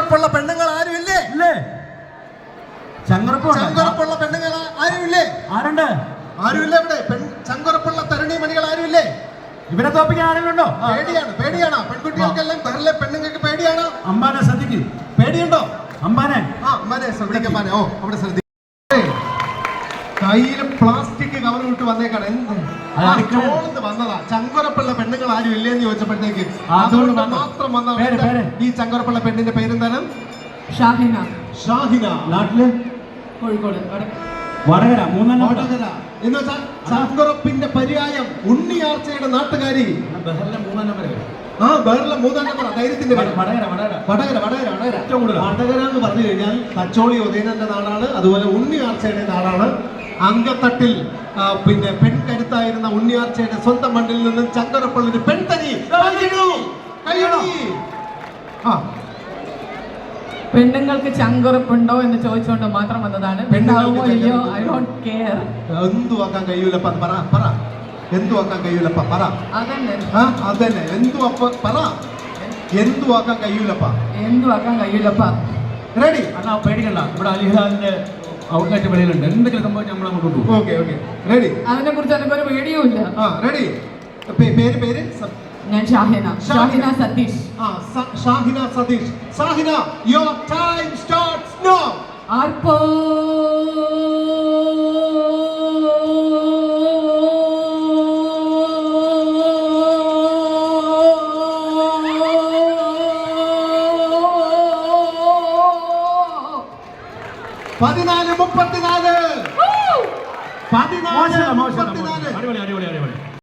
ചങ്കുറപ്പുള്ള പെണ്ണുങ്ങൾ ആരുമില്ലേ? ഇല്ലേ? ചങ്ങറപ്പുള്ള ചങ്കുറപ്പുള്ള പെണ്ണുങ്ങൾ ആരുമില്ലേ? ആരുണ്ട്? ആരുമില്ല ഇവിടെ പെൺ ചങ്കുറപ്പുള്ള തരണി മണികൾ ആരുമില്ലേ? ഇവരെ തോപ്പിക്കാൻ ആരെങ്കിലുണ്ടോ പേടിയാണ് പേടിയാണ്. പെൺകുട്ടികൾക്കെല്ലാം ബഹറിലെ പെണ്ണുങ്ങൾക്ക് പേടിയാണ്. അമ്പാനെ ശ്രദ്ധിക്ക്. പേടിയുണ്ടോ? അമ്പാനെ. ആ അമ്മാനെ ശ്രദ്ധിക്കാൻ മാനെ ഓ അവിടെ ശ്രദ്ധിക്കും. കയ്യിൽ പ്ലാസ്റ്റിക് കവർ വിട്ട് വന്നേക്കാണ്. എന്ത്? വന്നതാ. വന്നതാ ചങ്കുറപ്പുള്ള പെണ്ണുങ്ങൾ ആരും ഇല്ലേന്ന് ചോദിച്ചപ്പോഴത്തേക്ക് അതുകൊണ്ട് മാത്രം വന്ന. ഈ ചങ്കുറപ്പുള്ള പെണ്ണിന്റെ പേരെന്താണ്? ഷാഹിന. ഷാഹിന. നാട്ടിൽ? കോഴിക്കോട്. വടകര മൂന്നാം? വടകര. എന്ന് വെച്ചാൽ ചങ്കുറപ്പിന്റെ പര്യായം ഉണ്ണിയാർച്ചയുടെ നാട്ടുകാരി. മൂന്നാം മൂന്നെണ്ണം ആ വേറെ മൂന്നാം നമ്പർ ധൈര്യത്തിന്റെ വടകര വടകര. വടകര വടകര വടകര. ഏറ്റവും കൂടുതൽ. വടകര എന്ന് പറഞ്ഞു കഴിഞ്ഞാൽ തച്ചോളി ഉദയനന്റെ നാടാണ് അതുപോലെ ഉണ്ണിയാർച്ചയുടെ നാടാണ്. അങ്കത്തട്ടിൽ പിന്നെ പെൺകരുത്തായിരുന്ന ഉണ്ണിയാർച്ചയുടെ സ്വന്തം മണ്ണിൽ നിന്നും ചക്കരപ്പള്ളി! കൈയടി! പെണ്ണുങ്ങൾക്ക് ചങ്കുറപ്പുണ്ടോ എന്ന് ചോദിച്ചുകൊണ്ട് മാത്രം വന്നതാണ്. പെണ്ണാവുമോ അയ്യോ ഇല്ലയോ ഐ? Don't care. എന്തുവാക്കാൻ കഴിയൂലപ്പ പറ പറ. കഴിയൂലപ്പ പറ. അതന്നെ. ആ അതന്നെ. എന്തു പറ. കഴിയൂലപ്പ? റെഡി അണ്ണാ പേടിക്കണ്ട. ഇവിടെ അലിഹാലിന്റെ ഔട്ട്ലെറ്റ് വെളിയിലുണ്ട്. എന്തെങ്കിലും സംഭവിച്ചാൽ നമ്മൾ അങ്ങോട്ട് പോകും ഓക്കെ ഓക്കെ. റെഡി അതിനെ കുറിച്ച് എനിക്കൊരു പേടിയും ഇല്ല ആ റെഡി പേര് പേര്? ഞാൻ ഷാഹിന. ഷാഹിന. സതീഷ്. ആ Shahina Satheesh. Shahina your time starts now ആർപ്പോ പതിനാല് മുപ്പത്തിനാല്. പതിനാല്. മുപ്പത്തിനാല്. അടിപൊളി അടിപൊളി അടിപൊളി.